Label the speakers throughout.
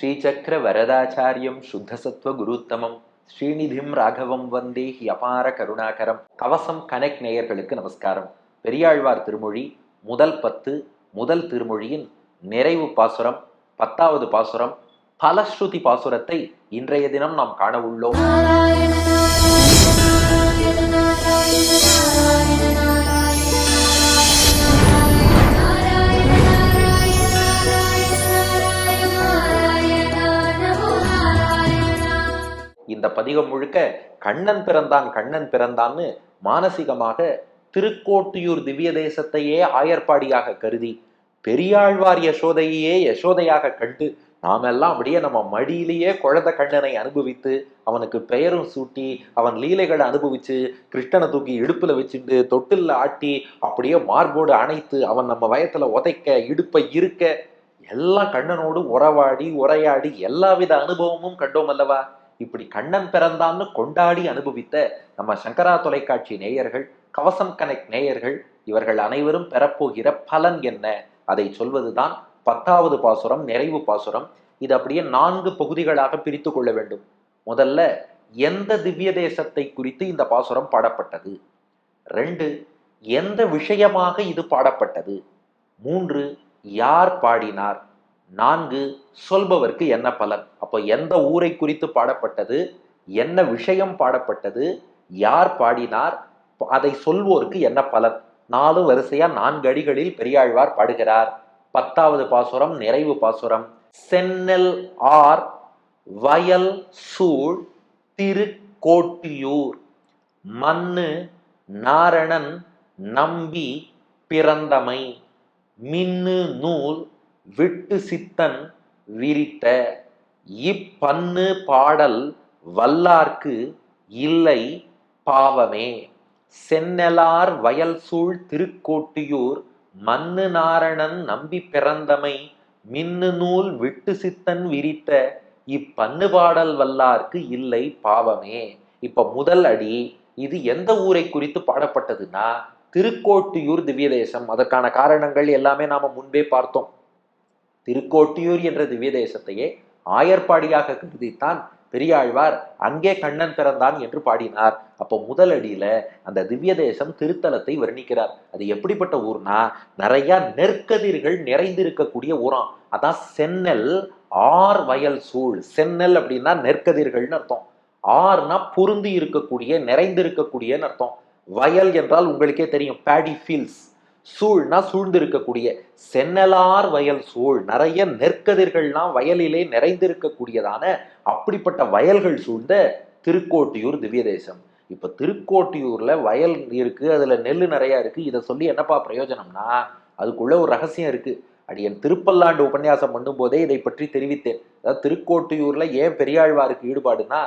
Speaker 1: ஸ்ரீசக்கர வரதாச்சாரியம் சுத்தசத்வ குருத்தமம் ஸ்ரீநிதிம் ராகவம் வந்தே he அபார கருணாகரம். கவசம் connect நேயர்களுக்கு நமஸ்காரம். பெரியாழ்வார் திருமொழி முதல் பத்து முதல் திருமொழியின் நிறைவு பாசுரம் பத்தாவது பாசுரம் பலஸ்ருதி பாசுரத்தை இன்றைய தினம் நாம் காண உள்ளோம். இந்த பதிகம் முழுக்க கண்ணன் பிறந்தான் கண்ணன் பிறந்தான்னு மானசீகமாக திருக்கோட்டியூர் திவ்ய தேசத்தையே ஆயர்பாடியாக கருதி பெரியாழ்வார் யசோதையே யசோதையாக கண்டு நாமெல்லாம் அப்படியே நம்ம மடியிலேயே குழந்தை கண்ணனை அனுபவித்து அவனுக்கு பெயரும் சூட்டி அவன் லீலைகளை அனுபவிச்சு கிருஷ்ணனை தூக்கி இடுப்புல வச்சுட்டு தொட்டில்ல ஆட்டி அப்படியே மார்போடு அணைத்து அவன் நம்ம வயத்துல உதைக்க இடுப்பை இருக்க எல்லாம் கண்ணனோடு உறவாடி உரையாடி எல்லாவித அனுபவமும் கண்டோம் அல்லவா? இப்படி கண்ணன் பிறந்தான்னு கொண்டாடி அனுபவித்த நம்ம சங்கரா தொலைக்காட்சி நேயர்கள் கவசம் கனெக்ட் நேயர்கள் இவர்கள் அனைவரும் பெறப்போகிற பலன் என்ன? அதை சொல்வதுதான் பத்தாவது பாசுரம் நிறைவு பாசுரம். இது அப்படியே நான்கு பகுதிகளாக பிரித்து கொள்ள வேண்டும். முதல்ல எந்த திவ்ய தேசத்தை குறித்து இந்த பாசுரம் பாடப்பட்டது? ரெண்டு எந்த விஷயமாக இது பாடப்பட்டது? மூன்று யார் பாடினார்? நான்கு சொல்பவர்க்கு என்ன பலன்? அப்போ எந்த ஊரை குறித்து பாடப்பட்டது? என்ன விஷயம் பாடப்பட்டது? யார் பாடினார்? அதை சொல்வோருக்கு என்ன பலன்? நாலு வரிசையா நான்கு அடிகளில் பெரியாழ்வார் பாடுகிறார். பத்தாவது பாசுரம் நிறைவு பாசுரம். சென்னல் ஆர் வயல் சூழ் திருக்கோட்டியூர். மண்ணு நாரணன் நம்பி பிறந்தமை. மின்னு நூல் விட்டு சித்தன் விரித்த இப்பன்னு பாடல் வல்லார்க்கு இல்லை பாவமே. சென்னலார் வயல் சூழ் திருக்கோட்டியூர் மண்ணு நாரணன் நம்பி பிறந்தமை மின்னு நூல் விட்டு சித்தன் விரித்த இப்பன்னு பாடல் வல்லார்க்கு இல்லை பாவமே. இப்ப முதல் அடி இது எந்த ஊரை குறித்து பாடப்பட்டதுன்னா திருக்கோட்டியூர் திவ்யதேசம். அதற்கான காரணங்கள் எல்லாமே நாம முன்பே பார்த்தோம். திருக்கோட்டியூர் என்ற திவ்ய தேசத்தையே ஆயர்பாடியாக கருதித்தான் பெரியாழ்வார். அங்கே கண்ணன் பிறந்தான் என்று பாடினார். அப்போ முதல் அடியில அந்த திவ்ய தேசம் திருத்தலத்தை வர்ணிக்கிறார். அது எப்படிப்பட்ட ஊர்னா நிறைய நெற்கதிர்கள் நிறைந்திருக்கக்கூடிய ஊரம் அதான் சென்னல் ஆர் வயல் சூழ். சென்னல் அப்படின்னா நெற்கதிர்கள்னு அர்த்தம். ஆர்னா பொருந்தி இருக்கக்கூடிய நிறைந்திருக்கக்கூடியன்னு அர்த்தம். வயல் என்றால் உங்களுக்கே தெரியும். பேடி ஃபீல்ட்ஸ் சூழ்னா சூழ்ந்து இருக்கக்கூடிய சென்னலார் வயல் சூழ் நிறைய நெற்கதிர்கள்லாம் வயலிலே நிறைந்திருக்கக்கூடியதான அப்படிப்பட்ட வயல்கள் சூழ்ந்த திருக்கோட்டியூர் திவ்ய தேசம் திருக்கோட்டியூரில் திருக்கோட்டியூர்ல வயல் இருக்கு அதுல நெல் நிறையா இருக்கு. இதை சொல்லி என்னப்பா பிரயோஜனம்னா அதுக்குள்ள ஒரு ரகசியம் இருக்கு. அடியன் திருப்பல்லாண்டு உபன்யாசம் பண்ணும்போதே இதை பற்றி தெரிவித்தேன். அதாவது திருக்கோட்டியூர்ல ஏன் பெரியாழ்வாருக்கு ஈடுபாடுனா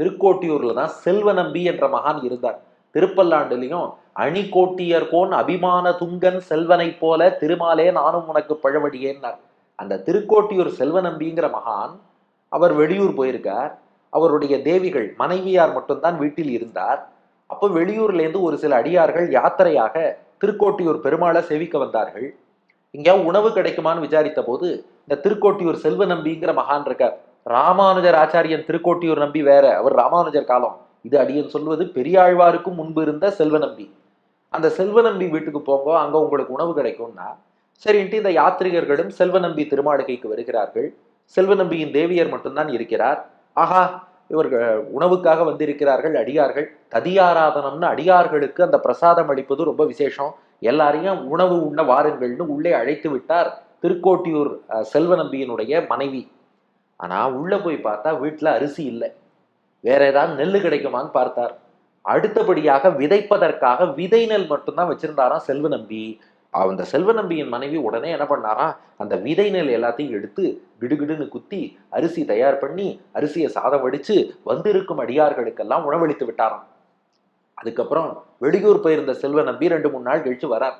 Speaker 1: திருக்கோட்டியூர்ல தான் செல்வ நம்பி என்ற மகான் இருந்தார். திருப்பல்லாண்டுலையும் அணி கோட்டியர்கோன் அபிமான துங்கன் செல்வனை போல திருமாலே நானும் உனக்கு பழவடியேன்னார். அந்த திருக்கோட்டியூர் செல்வ நம்பிங்கிற மகான் அவர் வெளியூர் போயிருக்கார். அவருடைய தேவிகள் மனைவியார் மட்டும்தான் வீட்டில் இருந்தார். அப்போ வெளியூர்லேருந்து ஒரு சில அடியார்கள் யாத்திரையாக திருக்கோட்டியூர் பெருமாளை சேவிக்க வந்தார்கள். எங்கேயாவது உணவு கிடைக்குமான்னு விசாரித்த போது இந்த திருக்கோட்டியூர் செல்வ நம்பிங்கிற மகான் இருக்கார். ராமானுஜர் ஆச்சாரியன் திருக்கோட்டியூர் நம்பி வேற அவர் ராமானுஜர் காலம். இது அடியன் சொல்வது பெரியாழ்வாருக்கும் முன்பு இருந்த செல்வ நம்பி. அந்த செல்வ நம்பி வீட்டுக்கு போங்க அங்க உங்களுக்கு உணவு கிடைக்கும்னா சரின்ட்டு இந்த யாத்ரிகர்களும் செல்வ நம்பி திருமாளிகைக்கு வருகிறார்கள். செல்வ நம்பியின் தேவியர் மட்டும்தான் இருக்கிறார். ஆஹா இவர்கள் உணவுக்காக வந்திருக்கிறார்கள் அடியார்கள். ததியாராதனம்னு அடியார்களுக்கு அந்த பிரசாதம் அளிப்பது ரொம்ப விசேஷம். எல்லாரையும் உணவு உண்ண வாருங்கள்னு உள்ளே அழைத்து விட்டார் திருக்கோட்டியூர் செல்வநம்பியினுடைய செல்வ நம்பியினுடைய மனைவி. ஆனா உள்ள போய் பார்த்தா வீட்டுல அரிசி இல்லை. வேற ஏதாவது நெல் கிடைக்குமான்னு பார்த்தார். அடுத்தபடியாக விதைப்பதற்காக விதை நெல் மட்டும்தான் வச்சிருந்தாராம் செல்வ நம்பி. அந்த செல்வ நம்பியின் மனைவி உடனே என்ன பண்ணாராம்? அந்த விதை நெல் எல்லாத்தையும் எடுத்து கிடுகிடுன்னு குத்தி அரிசி தயார் பண்ணி அரிசியை சாதம் வடிச்சு வந்திருக்கும் அடியார்களுக்கெல்லாம் உணவளித்து விட்டாராம். அதுக்கப்புறம் வெளியூர் போயிருந்த செல்வ நம்பி ரெண்டு மூணு நாள் கழிச்சு வரார்.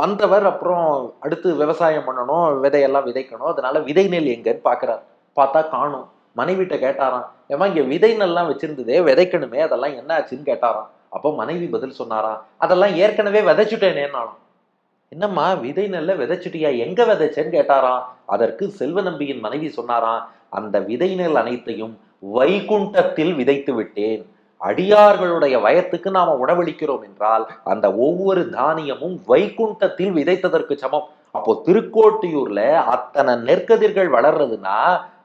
Speaker 1: வந்தவர் அப்புறம் அடுத்து விவசாயம் பண்ணணும் விதையெல்லாம் விதைக்கணும் அதனால விதை நெல் எங்கன்னு பார்க்குறார். பார்த்தா காணும். மனைவிட்ட கேட்டாராம் ஏமா இங்க விதை நல்லா வச்சிருந்ததே விதைக்கணுமே அதெல்லாம் என்ன ஆச்சுன்னு கேட்டாராம். அப்போ மனைவி பதில் சொன்னாராம் அதெல்லாம் ஏற்கனவே விதைச்சுட்டேனேன்னாலும் என்னம்மா விதை நெல்ல விதைச்சிட்டியா எங்க விதைச்சேன்னு கேட்டாராம். அதற்கு செல்வ நம்பியின் மனைவி சொன்னாராம் அந்த விதை நெல் அனைத்தையும் வைகுண்டத்தில் விதைத்து விட்டேன். அடியார்களுடைய வயத்துக்கு நாம உணவளிக்கிறோம் என்றால் அந்த ஒவ்வொரு தானியமும் வைகுண்டத்தில் விதைத்ததற்கு சமம். அப்போ திருக்கோட்டியூர்ல அத்தனை நெற்கதிர்கள் வளர்றதுன்னா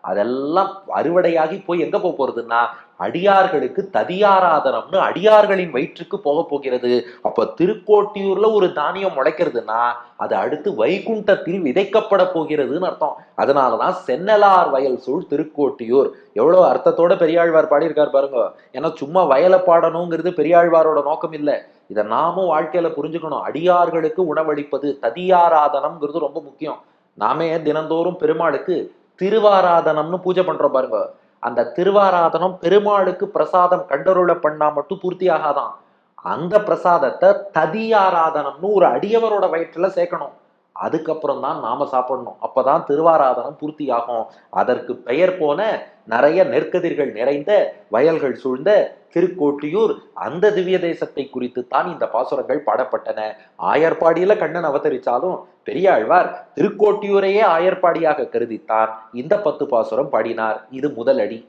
Speaker 1: அதெல்லாம் அறுவடையாகி போய் எங்க போக போறதுன்னா அடியார்களுக்கு ததியாராதனம்னு அடியார்களின் வயிற்றுக்கு போக போகிறது. அப்ப திருக்கோட்டியூர்ல ஒரு தானியம் முளைக்கிறதுனா அது அடுத்து வைகுண்டத்தில் விதைக்கப்பட போகிறதுன்னு அர்த்தம். அதனாலதான் சென்னலார் வயல் சூழ் திருக்கோட்டியூர். எவ்வளவு அர்த்தத்தோட பெரியாழ்வார் பாடியிருக்கார் பாருங்க. ஏன்னா சும்மா வயலை பாடணுங்கிறது பெரியாழ்வாரோட நோக்கம் இல்லை. இதை நாமும் வாழ்க்கையில புரிஞ்சுக்கணும். அடியார்களுக்கு உணவளிப்பது ததியாராதனம்ங்கிறது ரொம்ப முக்கியம். நாமே தினந்தோறும் பெருமாளுக்கு திருவாராதனம்னு பூஜை பண்றோம் பாருங்க. அந்த திருவாராதனம் பெருமாளுக்கு பிரசாதம் கண்டருளை பண்ணா மட்டும் பூர்த்தி ஆகாதான். அந்த பிரசாதத்தை ததியாராதனம்னு ஒரு அடியவரோட வயிற்றுல சேர்க்கணும். அதுக்கப்புறம் தான் நாம சாப்பிடணும். அப்பதான் திருவாராதனம் பூர்த்தி ஆகும் அதற்கு பெயர் போன நிறைய நெற்கதிர்கள் நிறைந்த வயல்கள் சூழ்ந்த திருக்கோட்டியூர் அந்த திவ்ய தேசத்தை குறித்து தான் இந்த பாசுரங்கள் பாடப்பட்டன. ஆயர்பாடியில கண்ணன் அவதரிச்சாலும் பெரியாழ்வார் திருக்கோட்டியூரையே ஆயர்பாடியாக கருதித்தான். இந்த பத்து பாசுரம் பாடினார். இது முதல் அடி.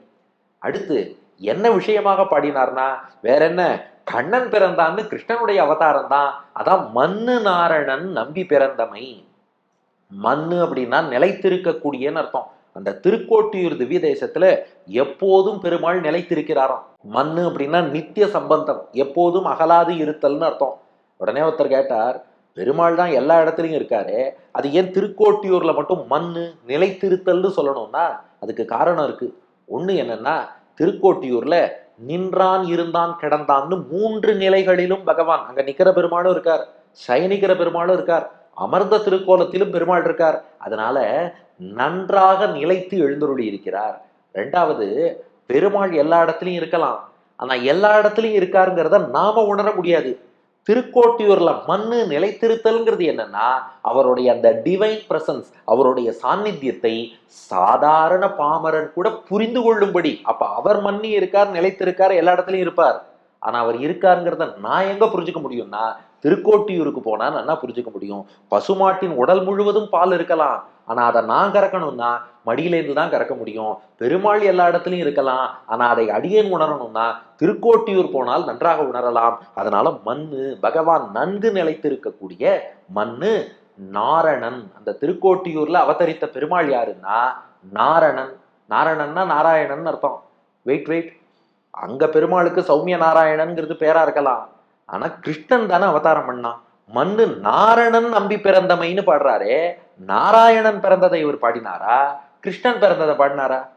Speaker 1: அடுத்து என்ன விஷயமாக பாடினார்னா வேற என்ன கண்ணன் பிறந்தான்னு கிருஷ்ணனுடைய அவதாரம் தான் அதான் மண்ணு நாரணன் நம்பி பிறந்தமை. மண்ணு அப்படின்னா நிலைத்திருக்கக்கூடியன்னு அர்த்தம். அந்த திருக்கோட்டியூர் திவ்ய தேசத்துல எப்போதும் பெருமாள் நிலைத்திருக்கிறாராம். மண்ணு அப்படின்னா நித்திய சம்பந்தம். எப்போதும் அகலாது இருத்தல்னு அர்த்தம். உடனே ஒருத்தர் கேட்டார் பெருமாள் தான் எல்லா இடத்துலையும் இருக்காரு அது ஏன் திருக்கோட்டியூர்ல மட்டும் மண்ணு நிலைத்திருத்தல்னு சொல்லணும்னா அதுக்கு காரணம் இருக்கு. ஒண்ணு என்னன்னா திருக்கோட்டியூர்ல நின்றான் இருந்தான் கிடந்தான்னு மூன்று நிலைகளிலும் பகவான் அங்க நிக்கிற பெருமாளும் இருக்கார் சயனிக்கிற பெருமாளும் இருக்கார் அமர்ந்த திருக்கோலத்திலும் பெருமாள் இருக்கார். அதனால நன்றாக நிலைத்து எழுந்தருளி இருக்கிறார். ரெண்டாவது பெருமாள் எல்லா இடத்துலையும் இருக்கலாம். ஆனால் எல்லா இடத்துலையும் இருக்காருங்கிறத நாம உணர முடியாது. திருக்கோட்டியூர்ல மண்ணு நிலைத்திருத்தல்ங்கிறது என்னன்னா அவருடைய அந்த டிவைன் பிரசன்ஸ் அவருடைய சாநித்தியத்தை சாதாரண பாமரன் கூட புரிந்து கொள்ளும்படி. அப்ப அவர் மண்ணி இருக்கார் நிலைத்திருக்கார் எல்லா இடத்துலயும் இருப்பார். ஆனா அவர் இருக்காருங்கிறத நான் எங்க புரிஞ்சுக்க முடியும்னா திருக்கோட்டியூருக்கு போனா நல்லா புரிஞ்சுக்க முடியும்? பசுமாட்டின் உடல் முழுவதும் பால் இருக்கலாம். ஆனா அதை நான் கறக்கணும்னா மடியிலேருந்து தான் கறக்க முடியும். பெருமாள் எல்லா இடத்துலையும் இருக்கலாம். ஆனா அதை அடியேன் உணரணும்னா திருக்கோட்டியூர் போனால் நன்றாக உணரலாம். அதனால மண்ணு பகவான் நன்கு நிலைத்திருக்கக்கூடிய மண்ணு நாரணன். அந்த திருக்கோட்டியூர்ல அவதரித்த பெருமாள் யாருன்னா நாரணன். நாரணன்னா நாராயணன் அர்த்தம். வெயிட் வெயிட் அங்க பெருமாளுக்கு சௌமிய நாராயணன்ங்கிறது பேரா இருக்கலாம். ஆனா கிருஷ்ணன் தானே அவதாரம் பண்ணான் மண்ணு நாரணன் நம்பி பிறந்தமைன்னு பாடுறாரே. நாராயணன் பிறந்ததை இவர் பாடினாரா? கிருஷ்ணன் பிறந்ததை பாடினாரா?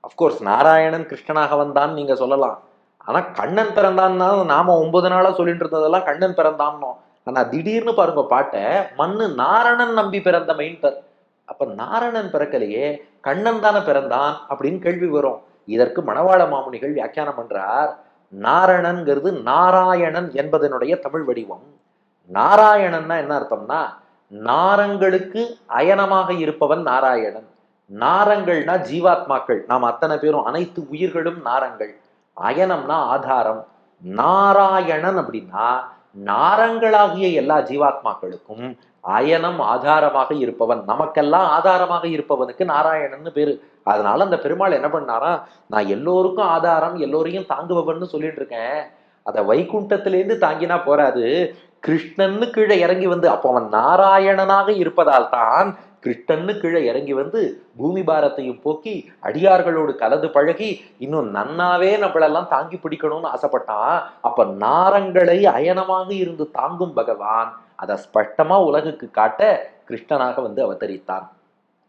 Speaker 1: அஃப்கோர்ஸ் நாராயணன் கிருஷ்ணனாக வந்தான் நீங்க சொல்லலாம். ஆனா கண்ணன் பிறந்தான்னா நாம ஒன்பது நாளா சொல்லிட்டு இருந்ததெல்லாம் கண்ணன் பிறந்தான்னோம். ஆனா திடீர்னு பாருங்க பாட்டை மண்ணு நாரணன் நம்பி பிறந்தமைன்ட்டார். அப்ப நாரணன் பிறக்கலையே கண்ணன் தானே பிறந்தான் அப்படின்னு கேள்வி வரும். இதற்கு மணவாள மாமுனிகள் வியாக்கியானம் பண்றார். நாரணன்கிறது நாராயணன் என்பதனுடைய தமிழ் வடிவம். நாராயணன்னா என்ன அர்த்தம்னா நாரங்களுக்கு அயனமாக இருப்பவன் நாராயணன். நாரங்கள்னா ஜீவாத்மாக்கள். நாம் அத்தனை பேரும் அனைத்து உயிர்களும் நாரங்கள். அயனம்னா ஆதாரம். நாராயணன் அப்படின்னா நாரங்களாகிய எல்லா ஜீவாத்மாக்களுக்கும் அயனம் ஆதாரமாக இருப்பவன் நமக்கெல்லாம் ஆதாரமாக இருப்பவனுக்கு நாராயணன்னு பேரு. அதனால அந்த பெருமாள் என்ன பண்ணாரா நான் எல்லோருக்கும் ஆதாரம் எல்லோரையும் தாங்குபவன் சொல்லிட்டு இருக்கேன் அதை வைகுண்டத்திலேருந்து தாங்கினா போறாது. கிருஷ்ணன்னு கீழே இறங்கி வந்து அப்போ அவன் நாராயணனாக இருப்பதால் தான் கிருஷ்ணன்னு கீழே இறங்கி வந்து பூமி பாரத்தையும் போக்கி அடியார்களோடு கலந்து பழகி இன்னும் நன்னாவே நம்மளெல்லாம் தாங்கி பிடிக்கணும்னு ஆசைப்பட்டான் அப்ப நாரங்களை அயனமாக இருந்து தாங்கும் பகவான் அதை ஸ்பஷ்டமா உலகுக்கு காட்ட கிருஷ்ணனாக வந்து அவதரித்தான்.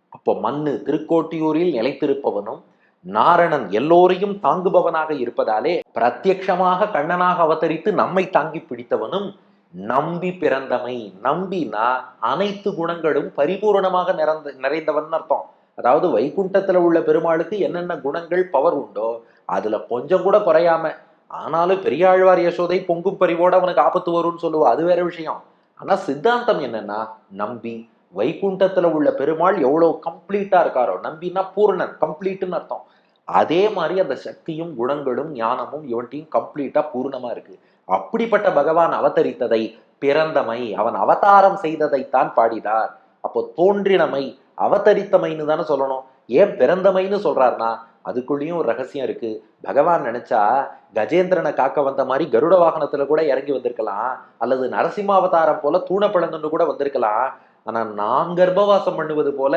Speaker 1: அப்போ மண்ணு திருக்கோட்டியூரில் நிலைத்திருப்பவனும் நாரணன் எல்லோரையும் தாங்குபவனாக இருப்பதாலே பிரத்யக்ஷமாக கண்ணனாக அவதரித்து நம்மை தாங்கி பிடித்தவனும் நம்பி பிறந்தமை நம்பினா அனைத்து குணங்களும் பரிபூரணமாக நிறந்த நிறைந்தவன் அர்த்தம். அதாவது வைகுண்டத்துல உள்ள பெருமாளுக்கு என்னென்ன குணங்கள் பவர் உண்டோ அதுல கொஞ்சம் கூட குறையாம ஆனாலும் பெரியாழ்வார் யசோதை பொங்கும் பறிவோட அவனுக்கு ஆபத்து வரும்னு சொல்லுவா அது வேற விஷயம். ஆனா சித்தாந்தம் என்னன்னா நம்பி வைகுண்டத்துல உள்ள பெருமாள் எவ்வளவு கம்ப்ளீட்டா இருக்காரோ நம்பினா பூர்ணன் கம்ப்ளீட்னு அர்த்தம். அதே மாதிரி அந்த சக்தியும் குணங்களும் ஞானமும் இவன்ட்டையும் கம்ப்ளீட்டா பூர்ணமா இருக்கு. அப்படிப்பட்ட பகவான் அவதரித்ததை பிறந்தமை அவன் அவதாரம் செய்ததைத்தான் பாடினார். அப்போ தோன்றினமை அவதரித்தமைன்னு தானே சொல்லணும். ஏன் பிறந்தமைன்னு சொல்றாருன்னா அதுக்குள்ளேயும் ஒரு ரகசியம் இருக்கு. பகவான் நினைச்சா கஜேந்திரனை காக்க வந்த மாதிரி கருட வாகனத்துல கூட இறங்கி வந்திருக்கலாம். அல்லது நரசிம்மாவதாரம் போல தூணப்பழந்துன்னு கூட வந்திருக்கலாம். ஆனா நான் கர்ப்பவாசம் பண்ணுவது போல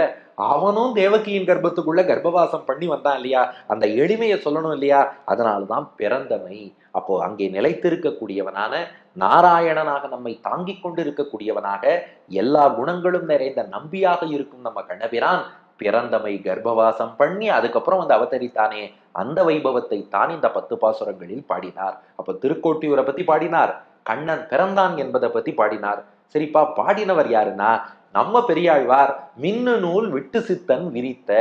Speaker 1: அவனும் தேவகியின் கர்ப்பத்துக்குள்ள கர்ப்பவாசம் பண்ணி வந்தான் இல்லையா? அந்த எளிமையை சொல்லணும் இல்லையா? அதனால்தான் பிறந்தமை. அப்போ அங்கே நிலைத்திருக்கக்கூடியவனான நாராயணனாக நம்மை தாங்கிக் கொண்டு இருக்கக்கூடியவனாக எல்லா குணங்களும் நிறைந்த நம்பியாக இருக்கும் நம்ம கண்ணபிரான் பிறந்தமை கர்ப்பவாசம் பண்ணி அதுக்கப்புறம் வந்து அவதரித்தானே. அந்த வைபவத்தை தான் இந்த பத்து பாசுரங்களில் பாடினார். அப்ப திருக்கோட்டியூரை பத்தி பாடினார். கண்ணன் பிறந்தான் என்பதை பத்தி பாடினார். சரிப்பா பாடினவர் யாருன்னா நம்ம பெரியாழ்வார் மின்னு நூல் விட்டு சித்தன் விரித்த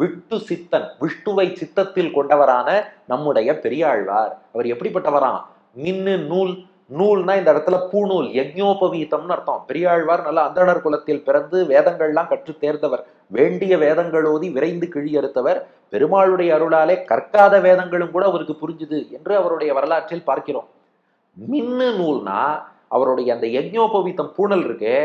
Speaker 1: விட்டு சித்தன் விஷ்ணுவை சித்தத்தில் கொண்டவரான நம்முடைய பெரியாழ்வார். அவர் எப்படிப்பட்டவராம் மின்னு நூல் நூல்னா இந்த இடத்துல பூநூல் யஜ்ஞோபவீதம்னு அர்த்தம். பெரியாழ்வார் நல்ல அந்தனர் குலத்தில் பிறந்து வேதங்கள்லாம் கற்று தேர்ந்தவர். வேண்டிய வேதங்களோதி விரைந்து கிழியறுத்தவர் பெருமாளுடைய அருளாலே கற்காத வேதங்களும் கூட அவருக்கு புரிஞ்சுது என்று அவருடைய வரலாற்றில் பார்க்கிறோம். மின்னு நூல்னா அவருடைய அந்த யஜ்ஞோபவீதம் பூணல் இருக்கே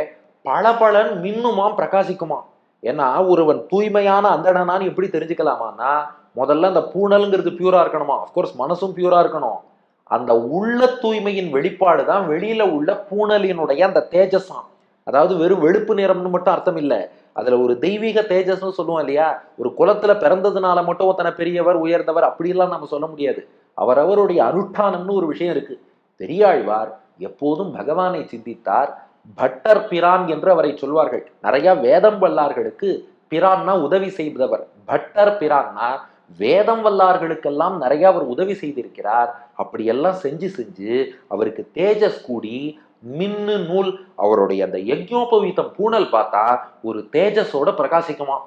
Speaker 1: பளபளன் மின்னுமாம் பிரகாசிக்குமா ஏன்னா ஒருவன் தூய்மையான அந்தடனான்னு எப்படி தெரிஞ்சுக்கலாமான்னா முதல்ல அந்த பூணல்ங்கிறது பியூரா இருக்கணுமா? அஃப்கோர்ஸ் மனசும் பியூரா இருக்கணும். அந்த உள்ள தூய்மையின் வெளிப்பாடு தான் வெளியில உள்ள பூணலினுடைய அந்த தேஜஸாம். அதாவது வெறும் வெளுப்பு நிறம்னு மட்டும் அர்த்தம் இல்லை அதுல ஒரு தெய்வீக தேஜஸ்னு சொல்லுவோம் இல்லையா? ஒரு குலத்துல பிறந்ததுனால மட்டும் ஒருத்தனை பெரியவர் உயர்ந்தவர் அப்படிலாம் நம்ம சொல்ல முடியாது. அவரவருடைய அனுஷ்டானம்னு ஒரு விஷயம் இருக்கு. பெரியாழ்வார் எப்போதும் பகவானை சிந்தித்தார் பட்டர் பிரான் என்று அவரை சொல்வார்கள். நிறைய வேதம் வல்லார்களுக்கு பிரான்னா உதவி செய்தவர் பட்டர் பிரான்னா வேதம் வல்லார்களுக்கெல்லாம் நிறைய அவர் உதவி செய்திருக்கிறார். அப்படியெல்லாம் செஞ்சு செஞ்சு அவருக்கு தேஜஸ் கூடி மின்னு நூல் அவருடைய அந்த யஜ்யோபவீதம் பூணல் பார்த்தா ஒரு தேஜஸோட பிரகாசிக்குமா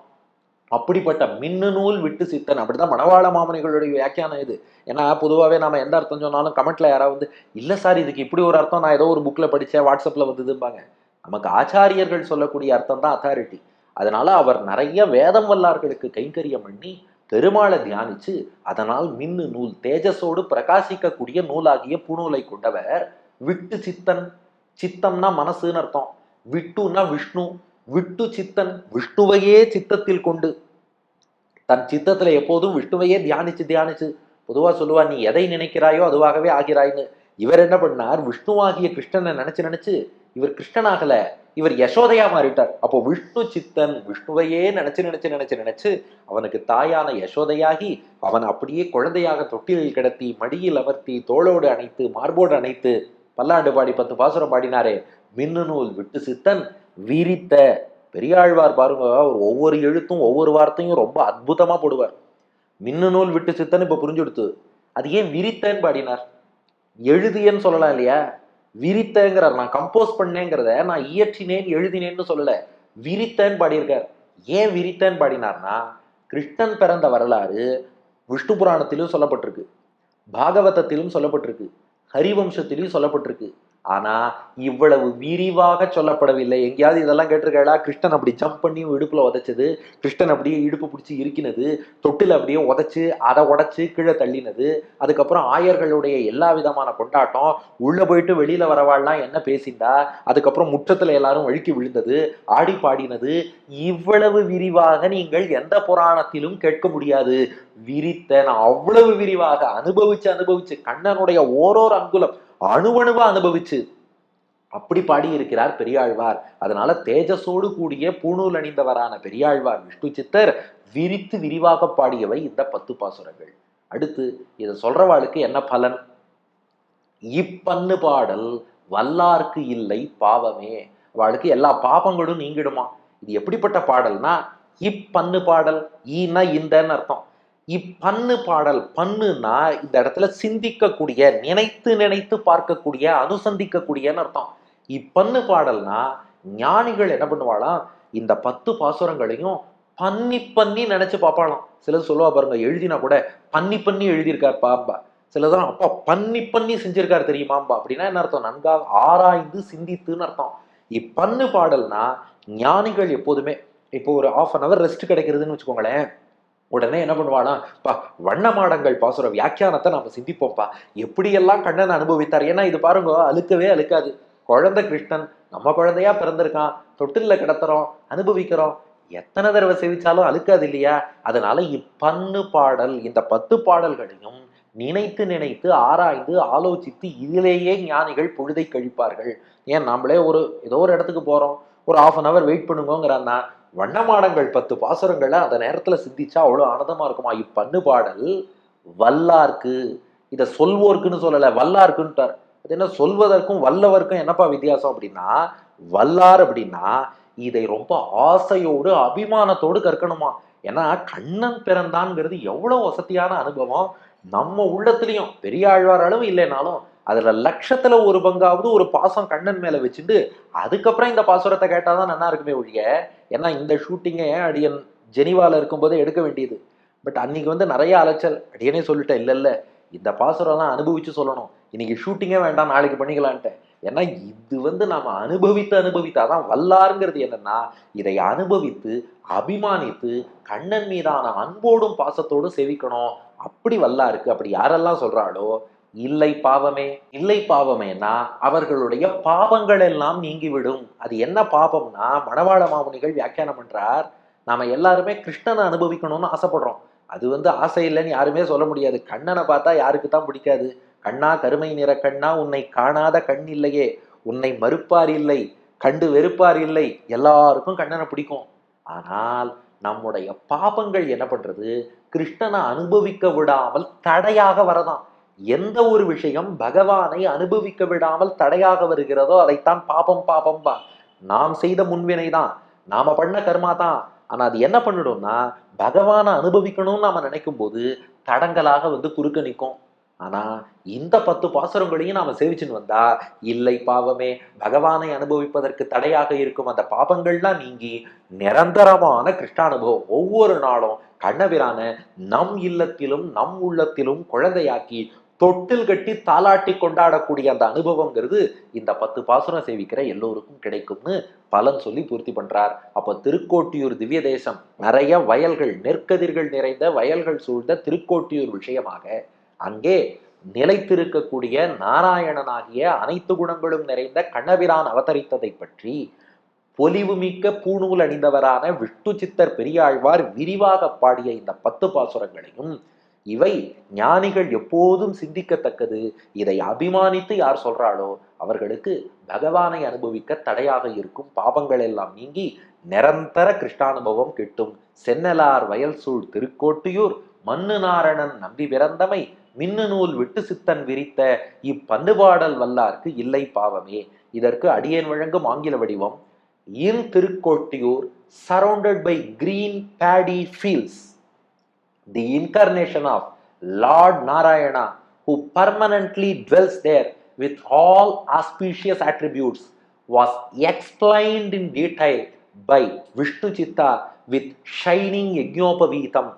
Speaker 1: அப்படிப்பட்ட மின்னு நூல் விட்டு சித்தன். அப்படிதான் மணவாள மாமனிகளுடைய வியாக்கியானம் இது. ஏன்னா பொதுவாகவே நாம எந்த அர்த்தம் சொன்னாலும் கமெண்ட்ல யாராவது வந்து இல்லை சார் இதுக்கு இப்படி ஒரு அர்த்தம் நான் ஏதோ ஒரு புக்கில் படித்தேன் வாட்ஸ்அப்பில் வந்ததும்பாங்க. நமக்கு ஆச்சாரியர்கள் சொல்லக்கூடிய அர்த்தம் தான் அத்தாரிட்டி அதனால அவர் நிறைய வேதம் வல்லார்களுக்கு கைங்கரியம் பண்ணி பெருமாளை தியானிச்சு அதனால் மின்னு நூல் தேஜஸோடு பிரகாசிக்கக்கூடிய நூலாகிய பூநூலை கொண்டவர் விட்டு சித்தன். சித்தம்னா மனசுன்னு அர்த்தம். விட்டுன்னா விஷ்ணு. விட்டு சித்தன் விஷ்ணுவையே சித்தத்தில் கொண்டு. தன் சித்தத்தில் எப்போதும் விஷ்ணுவையே தியானிச்சு தியானிச்சு. பொதுவாக சொல்லுவா நீ எதை நினைக்கிறாயோ அதுவாகவே ஆகிறாய்ன்னு இவர் என்ன பண்ணார்? விஷ்ணுவாகிய கிருஷ்ணனை நினைச்சு நினைச்சு இவர் கிருஷ்ணனாகல இவர் யசோதையா மாறிட்டார். அப்போ விஷ்ணு சித்தன் விஷ்ணுவையே நினைச்சு நினைச்சு நினைச்சு நினைச்சு அவனுக்கு தாயான யசோதையாகி அவன் அப்படியே குழந்தையாக தொட்டிலில் கிடத்தி மடியில் அமர்த்தி தோளோடு அணைத்து மார்போடு அணைத்து பல்லாண்டு பாடி பத்து பாசுரம் பாடினாரே. மின்னு நூல் விட்டு சித்தன் விரித்த பெரியாழ்வார் பாருங்க அவர் ஒவ்வொரு எழுத்தும் ஒவ்வொரு வார்த்தையும் ரொம்ப அற்புதமா போடுவார். மின்னு நூல் விட்டு சித்தன் இப்ப புரிஞ்சுடுத்து. அது ஏன் விரித்தன்னு பாடினார்? எழுதியன்னு சொல்லலாம் இல்லையா? விரித்தங்கிறார். நான் கம்போஸ் பண்ணேங்கிறத நான் இயற்றினேன் எழுதினேன்னு சொல்லல. விரித்தன்னு பாடியிருக்கார். ஏன் விரித்தன்னு பாடினார்னா கிருஷ்ணன் பிறந்த வரலாறு விஷ்ணு புராணத்திலும் சொல்லப்பட்டிருக்கு. பாகவதத்திலும் சொல்லப்பட்டிருக்கு. ஹரிவம்சத்திலும் சொல்லப்பட்டிருக்கு. ஆனா இவ்வளவு விரிவாக சொல்லப்படவில்லை. எங்கேயாவது இதெல்லாம் கேட்டிருக்கா கிருஷ்ணன் அப்படி ஜம்ப் பண்ணி இடுப்புல உதைச்சது. கிருஷ்ணன் அப்படியே இடுப்பு பிடிச்சி இருக்கினது தொட்டில் அப்படியே உதைச்சு அதை உடைச்சு கீழே தள்ளினது. அதுக்கப்புறம் ஆயர்களுடைய எல்லா விதமான கொண்டாட்டம் உள்ள போயிட்டு வெளியில வரவாள்லாம் என்ன பேசிண்டா? அதுக்கப்புறம் முற்றத்துல எல்லாரும் வழுக்கி விழுந்தது ஆடி பாடினது. இவ்வளவு விரிவாக நீங்கள் எந்த புராணத்திலும் கேட்க முடியாது. விரித்த நான் அவ்வளவு விரிவாக அனுபவிச்சு அனுபவிச்சு கண்ணனுடைய ஓரோர் அங்குலம் அணுவணுவா அனுபவிச்சு அப்படி பாடியிருக்கிறார் பெரியாழ்வார். அதனால தேஜஸோடு கூடிய பூணூல் அணிந்தவரான பெரியாழ்வார் விஷ்ணு சித்தர் விரித்து விரிவாக பாடியவை இந்த பத்து பாசுரங்கள். அடுத்து இதை சொல்றவாளுக்கு என்ன பலன்? இப்பன்னு பாடல் வல்லார்க்கு இல்லை பாவமே. அவளுக்கு எல்லா பாவங்களும் நீங்கிடுமா? இது எப்படிப்பட்ட பாடல்னா இப்பன்னு பாடல் ஈனா இந்தன்னு அர்த்தம். இப்பன்னு பாடல் பண்ணுனா இந்த இடத்துல சிந்திக்கக்கூடிய நினைத்து நினைத்து பார்க்கக்கூடிய அனுசந்திக்கக்கூடியன்னு அர்த்தம். இப்பன்னு பாடல்னா ஞானிகள் என்ன பண்ணுவாளாம்? இந்த பத்து பாசுரங்களையும் பண்ணி பண்ணி நினைச்சு பார்ப்பாளாம். சிலர் சொல்லுவா பாருங்க எழுதினா கூட பண்ணி பண்ணி எழுதியிருக்கார் பாம்பா சிலதான் அப்பா பண்ணி பண்ணி செஞ்சிருக்காரு தெரியுமாம்பா? அப்படின்னா என்ன அர்த்தம்? நன்காக ஆராய்ந்து சிந்தித்துன்னு அர்த்தம். இப்பன்னு பாடல்னா ஞானிகள் எப்போதுமே இப்போ ஒரு ஆஃப் அன் அவர் ரெஸ்ட் கிடைக்கிறதுன்னு வச்சுக்கோங்களேன் உடனே என்ன பண்ணுவானா பா வண்ணமாடங்கள் பாசுர வியாக்கியானத்தை நாம சிந்திப்போம்ப்பா. எப்படியெல்லாம் கண்ணன் அனுபவித்தார்? ஏன்னா இது பாருங்க அழுக்கவே அழுக்காது. குழந்தை கிருஷ்ணன் நம்ம குழந்தையா பிறந்திருக்கான். தொட்டில்ல கிடத்துறோம் அனுபவிக்கிறோம். எத்தனை தடவை செவிச்சாலும் அழுக்காது இல்லையா? அதனால இப்பன்னு பாடல் இந்த பத்து பாடல்களையும் நினைத்து நினைத்து ஆராய்ந்து ஆலோசித்து இதிலேயே ஞானிகள் பொழுதை கழிப்பார்கள். ஏன் நாமளே ஒரு ஏதோ ஒரு இடத்துக்கு போறோம். ஒரு ஆஃப் அன் அவர் வெயிட் பண்ணுங்கோங்கிறான்னா வண்ணமாடங்கள் பத்து பாசுரங்களை அந்த நேரத்தில் சிந்திச்சா அவ்வளோ ஆனந்தமாக இருக்குமா? இப்பன்னு பாடல் வல்லார்க்கு. இதை சொல்வோர்க்குன்னு சொல்லலை வல்லார்க்குன்ட்டார். அது என்ன சொல்வதற்கும் வல்லவர்க்கும் என்னப்பா வித்தியாசம் அப்படின்னா வல்லார் அப்படின்னா இதை ரொம்ப ஆசையோடு அபிமானத்தோடு கற்கணுமா? ஏன்னா கண்ணன் பிறந்தான்ங்கிறது எவ்வளோ வசதியான அனுபவம் நம்ம உள்ளத்துலயும். பெரியாழ்வார் அளவு இல்லைனாலும் அதில் லட்சத்தில் ஒரு பங்காவது ஒரு பாசம் கண்ணன் மேலே வச்சுட்டு அதுக்கப்புறம் இந்த பாசுரத்தை கேட்டால் தான் நல்லா இருக்குமே ஒழிய ஏன்னா இந்த ஷூட்டிங்கை அடியன் ஜெனிவாவில் இருக்கும்போதே எடுக்க வேண்டியது? பட் அன்னைக்கு வந்து நிறைய அலைச்சல். அடியனே சொல்லிட்டேன் இல்லை இல்லை இந்த பாசுரம்லாம் அனுபவிச்சு சொல்லணும். இன்னைக்கு ஷூட்டிங்கே வேண்டாம் நாளைக்கு பண்ணிக்கலான்ட்டு ஏன்னா இது வந்து நாம் அனுபவித்து அனுபவித்தாதான் வல்லாருங்கிறது என்னன்னா இதை அனுபவித்து அபிமானித்து கண்ணன் மீதான அன்போடும் பாசத்தோடும் செவிக்கணும். அப்படி வல்லா இருக்கு அப்படி யாரெல்லாம் சொல்றாளோ இல்லை பாவமே இல்லை பாவமேனா அவர்களுடைய பாவங்கள் எல்லாம் நீங்கிவிடும். அது என்ன பாவம்னா மணவாள மாமுனிகள் வியாக்கியானம் பண்றார் நாம எல்லாருமே கிருஷ்ணனை அனுபவிக்கணும்னு ஆசைப்படுறோம். அது வந்து ஆசை இல்லைன்னு யாருமே சொல்ல முடியாது. கண்ணனை பார்த்தா யாருக்கு தான் பிடிக்காது. கண்ணா கருமை நிற கண்ணா உன்னை காணாத கண் இல்லையே. உன்னை மறுப்பார் இல்லை கண்டு வெறுப்பார் இல்லை. எல்லாருக்கும் கண்ணனை பிடிக்கும். ஆனால் நம்முடைய பாபங்கள் என்ன பண்றது? கிருஷ்ணனை அனுபவிக்க விடாமல் தடையாக வரதான். எந்த ஒரு விஷயம் பகவானை அனுபவிக்க விடாமல் தடையாக வருகிறதோ அதைத்தான் பாபம் பாபம் பா நாம் செய்த முன்வினை தான் நாம பண்ண கர்மா தான் ஆனா அது என்ன பண்ணிடும்னா பகவானை அனுபவிக்கணும்னு நாம நினைக்கும் போது தடங்களாக வந்து குறுக்க நிற்கும். ஆனா இந்த பத்து பாசுரங்களையும் நாம சேவிச்சுன்னு வந்தா இல்லை பாவமே பகவானை அனுபவிப்பதற்கு தடையாக இருக்கும் அந்த பாபங்கள்லாம் நீங்கி நிரந்தரமான கிருஷ்ணானுபவம். ஒவ்வொரு நாளும் கண்ணபிரான நம் இல்லத்திலும் நம் உள்ளத்திலும் குழந்தையாக்கி தொட்டில் கட்டி தாலாட்டி கொண்டாடக்கூடிய அந்த அனுபவங்கிறது இந்த பத்து பாசுரம் சேவிக்கிற எல்லோருக்கும் கிடைக்கும்னு பலன் சொல்லி பூர்த்தி பண்றார். அப்ப திருக்கோட்டியூர் திவ்ய தேசம் நிறைய வயல்கள் நெற்கதிர்கள் நிறைந்த வயல்கள் சூழ்ந்த திருக்கோட்டியூர் விஷயமாக அங்கே நிலைத்திருக்கக்கூடிய நாராயணனாகிய அனைத்து குணங்களும் நிறைந்த கண்ணபிரான் அவதரித்ததை பற்றி பொலிவுமிக்க பூணூல் அணிந்தவரான விஷ்ணு சித்தர் பெரியாழ்வார் விரிவாக பாடிய இந்த பத்து பாசுரங்களையும் இவை ஞானிகள் எப்போதும் சிந்திக்கத்தக்கது. இதை அபிமானித்து யார் சொல்றாளோ அவர்களுக்கு பகவானை அனுபவிக்க தடையாக இருக்கும் பாபங்கள் எல்லாம் நீங்கி நிரந்தர கிருஷ்ணானுபவம் கிட்டும். சென்னலார் வயல் சூழ் திருக்கோட்டியூர் மண்ணு நாரணன் நம்பி பிறந்தமை மின்னு நூல் விட்டு சித்தன் விரித்த இப்பந்துபாடல் வல்லார்க்கு இல்லை பாவமே. இதற்கு அடியேன் வழங்கும் ஆங்கில வடிவம் in Thirukkoshtiyur surrounded by green paddy fields the incarnation of Lord Narayana who permanently dwells there with all auspicious attributes was explained in detail by Vishnu Chitta with shining yajnopavitam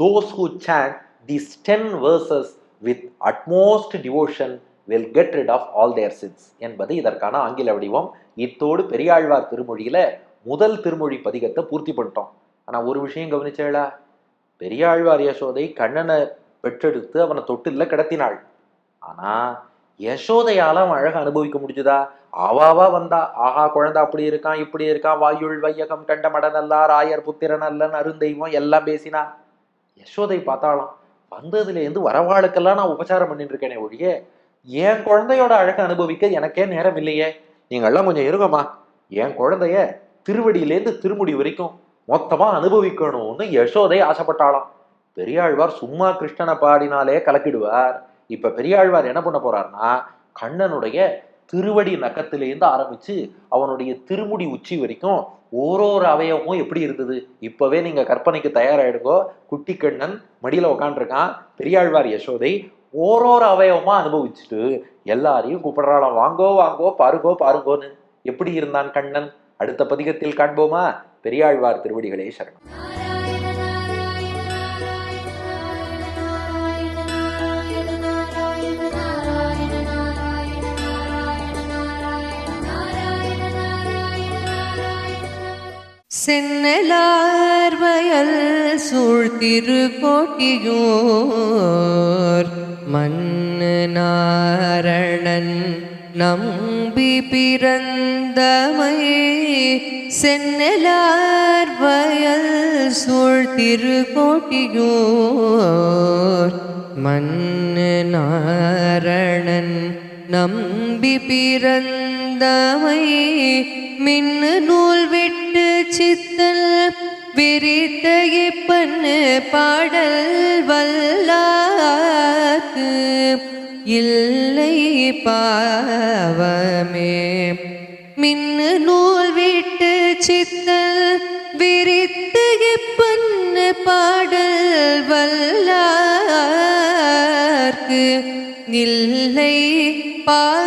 Speaker 1: those who chant the ten verses with utmost devotion will get rid of all their sins என்பது இதற்கான ஆங்கில வடிவம் இத்தோடு பெரியாழ்வார் திருமொழியில் முதல் திருமொழி பதிகத்தை பூர்த்தி பண்ணிட்டோம் ஆனால் ஒரு விஷயம் கவனிச்சேடா பெரியாழ்வார் யசோதை கண்ணனை பெற்றெடுத்து அவனை தொட்டில்ல கிடத்தினாள். ஆனா யசோதையால அவன் அழக அனுபவிக்க முடிஞ்சுதா? அவாவா வந்தா? ஆஹா குழந்தை அப்படி இருக்கான் இப்படி இருக்கான் வாயுள் வையகம் கண்ட மடநல்லார் ஆயர் புத்திரன் அல்லன் அருந்தெய்வம் எல்லாம் பேசினா? யசோதை பார்த்தாலாம் வந்ததுல இருந்து வரவாளுக்கெல்லாம் நான் உபச்சாரம் பண்ணிட்டு இருக்கேனே ஒழிய என் குழந்தையோட அழக அனுபவிக்க எனக்கே நேரம் இல்லையே. நீங்கள்லாம் கொஞ்சம் இருங்கம்மா. என் குழந்தைய திருவடியிலேருந்து திருமுடி வரைக்கும் மொத்தமா அனுபவிக்கணும்னு யசோதை ஆசைப்பட்டாளாம். பெரியாழ்வார் சும்மா கிருஷ்ணனை பாடினாலே கலக்கிடுவார். இப்ப பெரியாழ்வார் என்ன பண்ண போறாருன்னா கண்ணனுடைய திருவடி நக்கத்திலேருந்து ஆரம்பிச்சு அவனுடைய திருமுடி உச்சி வரைக்கும் ஓரோரு அவயவமும் எப்படி இருந்தது? இப்பவே நீங்க கற்பனைக்கு தயாராயிடுங்கோ. குட்டி கண்ணன் மடியில உக்காண்டிருக்கான் பெரியாழ்வார் யசோதை ஓரோரு அவயவமா அனுபவிச்சுட்டு எல்லாரையும் கூப்பிடுறாளாம். வாங்கோ வாங்கோ பாருங்கோ பாருங்கோன்னு. எப்படி இருந்தான் கண்ணன்? அடுத்த பதிகத்தில் காண்போமா? பெரியாழ்வார் திருவடிகளே சரணம்.
Speaker 2: சென்னலார் வயல் சூழ்த்திருக்கோட்டியூர் மண்ணு நாரணன் நம்பி பிறந்தமை சென்னலார் வயல் சூழ் திருக்கோட்டியூர். மன்னு நாரணன் நம்பி பிறந்தமை மின்னு நூல் விட்டு சித்தல் விரித்த இப்பன்னு பாடல் வல்லாக்கு இல்லை பாவமே Bye.